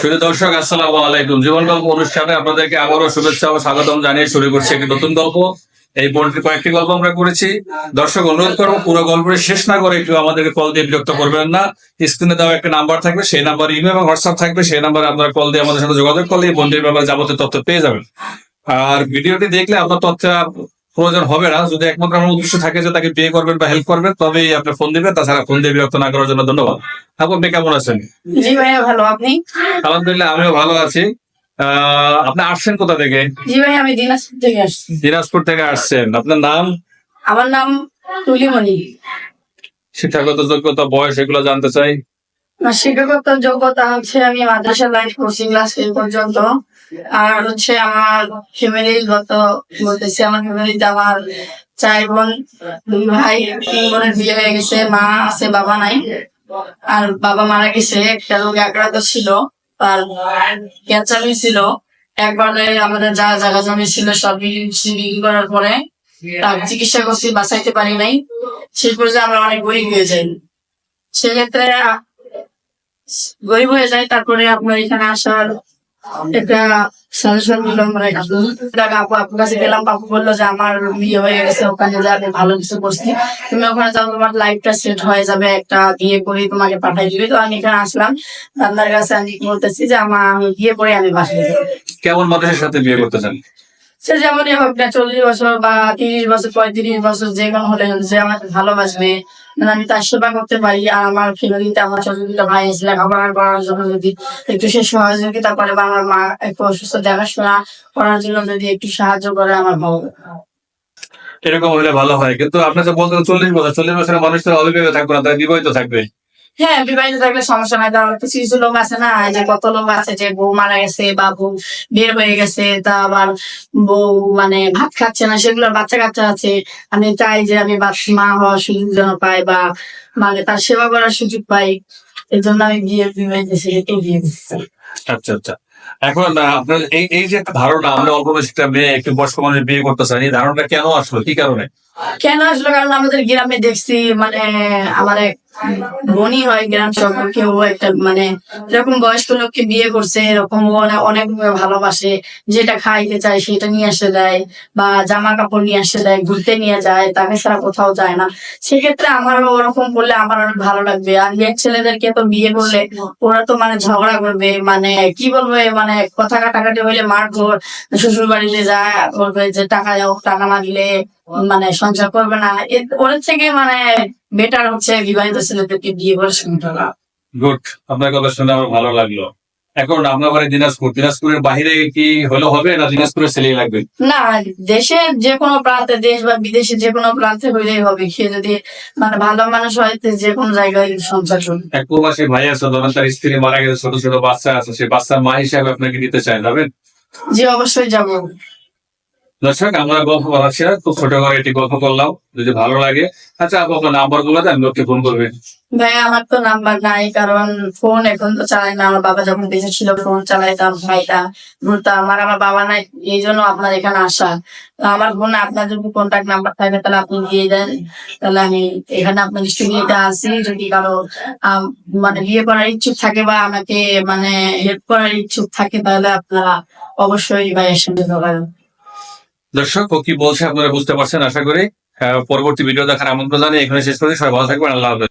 প্রিয় দর্শক, আসসালামু আলাইকুম। জীবন গল্প অনুষ্ঠানে আপনাদেরকে আবারও শুভেচ্ছা ও স্বাগতম জানিয়ে শুরু করছি একটি নতুন গল্প। এই বোর্ডের কয়েকটি গল্প আমরা করেছি। দর্শক, অনুরোধ করব, পুরো গল্পটি শেষ না করে একটু আমাদেরকে কল দিয়ে বিরক্ত করবেন না। স্ক্রিনে দেওয়া একটা নাম্বার থাকবে, সেই নাম্বার ইমেল এবং হোয়াটসঅ্যাপ থাকবে। সেই নাম্বারে আপনারা কল দিয়ে আমাদের সাথে যোগাযোগ করলে এই বন্ডির ব্যাপারে যাবতীয় তথ্য পেয়ে যাবেন। আর ভিডিওটি দেখলে আপনার তথ্য প্রয়োজন হবে না। যদি একমাত্র আমার উদ্দেশ্য থাকে যে তাকে বিয়ে করবেন বা হেল্প করবেন তবেই আপনি ফোন দিবেন। তাছাড়া ফোন দিয়ে বিরক্ত না করার জন্য ধন্যবাদ। আপনি কেমন আছেন? জি ভাইয়া ভালো। আপনি? আলহামদুলিল্লাহ আমিও ভালো আছি। আপনি আসছেন কোথা থেকে? জি ভাই আমি দিনাজপুর থেকে আসছি। দিনাজপুর থেকে আসছেন। আপনার নাম? আমার নাম তুলিমণি। শিক্ষাগত যোগ্যতা বয়স এগুলো জানতে চাই। শিক্ষাগত যোগ্যতা হচ্ছে আমি মাদ্রাসা লাইফ কোচিং ক্লাস পর্যন্ত আর হচ্ছে আমার ফ্যামিলিগত বলতেছি, আমার ফ্যামিলিতে আমার চার বোন, দুই ভাই, তিন বোনের বিয়ে হয়ে গেছে, মা আছে, বাবা নাই। আর বাবা মারা গেছে, একটা লোক আক্রান্ত ছিল, আর ক্যান্সার হয়েছিল একবারে আমাদের যা জায়গা জমি ছিল, সব বিক্রি করার পরে তার চিকিৎসা করছি, বাঁচাইতে পারি নাই। শেষ পর্যন্ত আমরা অনেক গরিব হয়ে যাই। সেক্ষেত্রে গরিব হয়ে যায় তারপরে আপনার এখানে আসার একটা সাজেশন দিল আপুর কাছে গেলাম বলল যে আমার বিয়ে হয়ে গেছে ওখানে যা আমি ভালো কিছু করছি। তুমি ওখানে যাও তোমার লাইফটা সেট হয়ে যাবে একটা বিয়ে করে তোমাকে পাঠাই দিবে। তো আমি এখানে আসলাম আপনার কাছে আমি বলতেছি যে আমার আমি বিয়ে করে আমি বাসায় যাব। কেমন মানুষের সাথে বিয়ে করতে চান? সে যেমনই হোক না চল্লিশ বছর বা তিরিশ বছর পঁয়ত্রিশ বছর যে কোনো হলে যে আমাকে ভালোবাসবে আমি তার সেবা করতে পারি, আর আমার ফ্যামিলিতে আমার দুটো ভাই আছে, লেখাপড়া করার জন্য যদি একটু সে সহযোগিতা করে বা আমার মা একটু অসুস্থ, দেখাশোনা করার জন্য যদি একটু সাহায্য করে আমার ভালো এরকম হলে ভালো হয়। কিন্তু আপনার যে বলতে চল্লিশ বছর, চল্লিশ বছরের মানুষ তো থাকবে না, তাই বিবাহিত থাকবে। হ্যাঁ বিবাহিত থাকলে সমস্যা নাই। কারণ কিছু কিছু লোক আছে না যে কত লোক আছে যে বউ মারা গেছে বা বউ বের হয়ে গেছে তা আবার বউ মানে ভাত খাচ্ছে না সেগুলোর বাচ্চা কাচ্চা আছে। আমি চাই যে আমি মা হওয়ার সুযোগ যেন পাই বা মানে তার সেবা করার সুযোগ পাই। এই জন্য আমি বিয়ে বিবাহিত ছেলেকে বিয়ে করছি আচ্ছা আচ্ছা। এখন আপনার এই এই যে একটা ধারণা আমরা অল্প বয়সী একটা মেয়ে একটু বয়স্ক মানুষ বিয়ে করতে চান এই ধারণাটা কেন আসলো? কি কারণে? কেন আসলো? কারণ আমাদের গ্রামে দেখছি মানে আমার এক বনি হয় গ্রাম সম্পর্কে, ও একটা মানে এরকম বয়স্ক লোককে বিয়ে করছে, এরকম ও অনেক ভালোবাসে। যেটা খাইতে চায় সেটা নিয়ে আসে দেয়, বা জামা কাপড় নিয়ে আসে দেয়, ঘুরতে নিয়ে যায়, তাকে ছাড়া কোথাও যায় না। সেক্ষেত্রে আমারও ওরকম করলে আমার অনেক ভালো লাগবে। আর মেয়ের ছেলেদেরকে তো বিয়ে করলে ওরা তো মানে ঝগড়া করবে মানে কি বলবে মানে কথা কাটাকাটি হইলে মারধর শ্বশুর বাড়িতে যায় বলবে যে টাকা দাও, টাকা না দিলে মানে সংসার করবে না। ওর থেকে মানে বেটার হচ্ছে বিবাহিত ছেলেদেরকে বিয়ে করে সংসার গুড আপনার কথা শুনে আমার ভালো লাগল। এখন আপনার বাড়ি দিনাজপুর। দিনাজপুরের বাইরে কি হলে হবে না দিনাজপুরের ছেলেই লাগবে? না দেশের যে কোনো প্রান্তে দেশ বা বিদেশে যে কোনো প্রান্তে হইলেই হবে। সে যদি মানে ভালো মানুষ হয় যে কোনো জায়গায় সংসার চলবে এক প্রবাসী ভাই আছে ধরেন তার স্ত্রী মারা গেছে ছোট ছোট বাচ্চা আছে। সেই বাচ্চার মা হিসাবে আপনাকে নিতে চাই যাবেন জি অবশ্যই যাব। দর্শক আমরা গল্প বানাচ্ছি না, খুব ছোট করে একটি গল্প করলাম যদি ভালো লাগে। আচ্ছা আপনার নাম্বারগুলো দেন লোককে ফোন করবে। ভাই আমার তো নাম্বার নাই কারণ ফোন এখন তো চালাই না। আমার বাবা যখন বেঁচে ছিল ফোন চালাইতাম ভাইটা ঘুরতাম আমার আমার বাবা নাই এই জন্য আপনার এখানে আসা। আমার ফোনে আপনার যদি কন্ট্যাক্ট নাম্বার থাকে তাহলে আপনি দিয়ে দেন। তাহলে আমি এখানে আপনার স্টুডিওতে আসি যদি কারও মানে বিয়ে করার ইচ্ছুক থাকে বা আমাকে মানে হেল্প করার ইচ্ছুক থাকে তাহলে আপনারা অবশ্যই ভাইয়ের সঙ্গে যোগাযোগ দর্শক, ও কি বলছে আপনারা বুঝতে পারছেন? আশা করি পরবর্তী ভিডিও দেখার আমন্ত্রণ জানিয়ে এখানে শেষ করে সবাই ভালো থাকবেন, আল্লাহ হাফেজ।